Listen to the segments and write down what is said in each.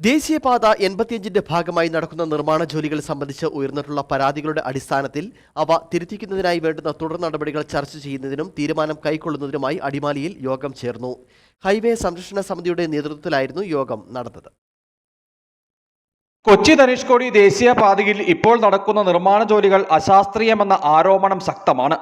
ദേശീയപാത എൺപത്തിയഞ്ചിന്റെ ഭാഗമായി നടക്കുന്ന നിർമ്മാണ ജോലികൾ സംബന്ധിച്ച് ഉയർന്നിട്ടുള്ള പരാതികളുടെ അടിസ്ഥാനത്തിൽ അവ തിരുത്തിക്കുന്നതിനായി വേണ്ടുന്ന തുടർ നടപടികൾ ചർച്ച ചെയ്യുന്നതിനും തീരുമാനം കൈക്കൊള്ളുന്നതിനുമായി അടിമാലിയിൽ യോഗം ചേർന്നു. ഹൈവേ സംരക്ഷണ സമിതിയുടെ നേതൃത്വത്തിലായിരുന്നു യോഗം നടന്നത്. കൊച്ചി ധനുഷ്കോടി ദേശീയപാതയിൽ ഇപ്പോൾ നടക്കുന്ന നിർമ്മാണ ജോലികൾ അശാസ്ത്രീയമെന്ന ആരോപണം ശക്തമാണ്.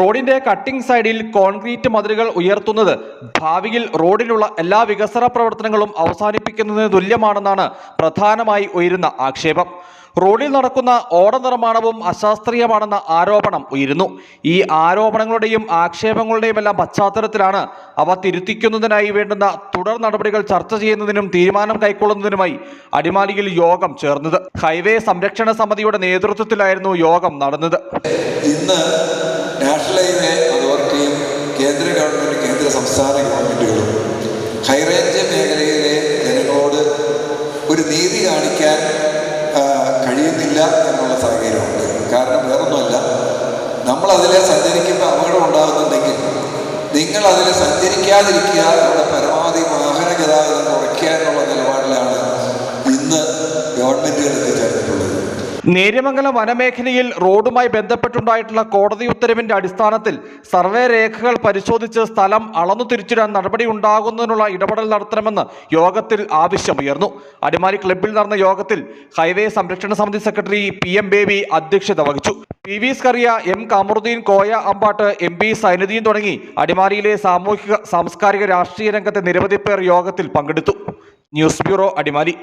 റോഡിന്റെ കട്ടിംഗ് സൈഡിൽ കോൺക്രീറ്റ് മതിലുകൾ ഉയർത്തുന്നത് ഭാവിയിൽ റോഡിലുള്ള എല്ലാ വികസന പ്രവർത്തനങ്ങളും അവസാനിപ്പിക്കുന്നതിന് തുല്യമാണെന്നാണ് പ്രധാനമായി ഉയരുന്ന ആക്ഷേപം. റോഡിൽ നടക്കുന്ന ഓട നിർമ്മാണവും അശാസ്ത്രീയമാണെന്ന ആരോപണം ഉയരുന്നു. ഈ ആരോപണങ്ങളുടെയും ആക്ഷേപങ്ങളുടെയും എല്ലാം പശ്ചാത്തലത്തിലാണ് അവ തിരുത്തിക്കുന്നതിനായി വേണ്ടുന്ന തുടർ നടപടികൾ ചർച്ച ചെയ്യുന്നതിനും തീരുമാനം കൈക്കൊള്ളുന്നതിനുമായി അടിമാലിയിൽ യോഗം ചേർന്നത്. ഹൈവേ സംരക്ഷണ സമിതിയുടെ നേതൃത്വത്തിലായിരുന്നു യോഗം നടന്നത്. ഇന്ന് നാഷണൽ ഹൈവേ അതോറിറ്റിയും കേന്ദ്ര ഗവൺമെന്റ് കേന്ദ്ര സംസ്ഥാന ഗവൺമെന്റുകളും ഹൈറേഞ്ച് മേഖലയിലെ ജനങ്ങളോട് ഒരു നീതി കാണിക്കാൻ കഴിയുന്നില്ല എന്നുള്ള സാഹചര്യമുണ്ട്. കാരണം വേറൊന്നുമല്ല നമ്മൾ അതിലെ സഞ്ചരിക്കുമ്പോൾ അപകടം ഉണ്ടാകുന്നുണ്ടെങ്കിൽ നിങ്ങൾ അതിൽ സഞ്ചരിക്കാതിരിക്കുക നമ്മുടെ പരമാവധി വാഹന ഗതാഗതം കുറയ്ക്കുക എന്നുള്ള നിലപാടിലാണ് ഇന്ന് ഗവൺമെന്റ് എത്തിച്ചേർന്നിട്ടുള്ളത് നേര്യമംഗലം വനമേഖലയിൽ റോഡുമായി ബന്ധപ്പെട്ടുണ്ടായിട്ടുള്ള കോടതി ഉത്തരവിന്റെ അടിസ്ഥാനത്തിൽ സർവേ രേഖകൾ പരിശോധിച്ച് സ്ഥലം അളന്നു തിരിച്ചിടാൻ നടപടി ഉണ്ടാകുന്നതിനുള്ള ഇടപെടൽ നടത്തണമെന്ന് യോഗത്തിൽ ആവശ്യമുയർന്നു. അടിമാലി ക്ലബ്ബിൽ നടന്ന യോഗത്തിൽ ഹൈവേ സംരക്ഷണ സമിതി സെക്രട്ടറി പി എം ബേബി അധ്യക്ഷത വഹിച്ചു. P V Skaria M Kamaruddin Koya Ambatt M P Sainuddin തുടങ്ങി അടിമാലിയിലെ സാമൂഹിക സാംസ്കാരിക രാഷ്ട്രീയ രംഗത്തെ നിരവധി പേർ യോഗത്തിൽ പങ്കെടുത്തു. News bureau Adimali.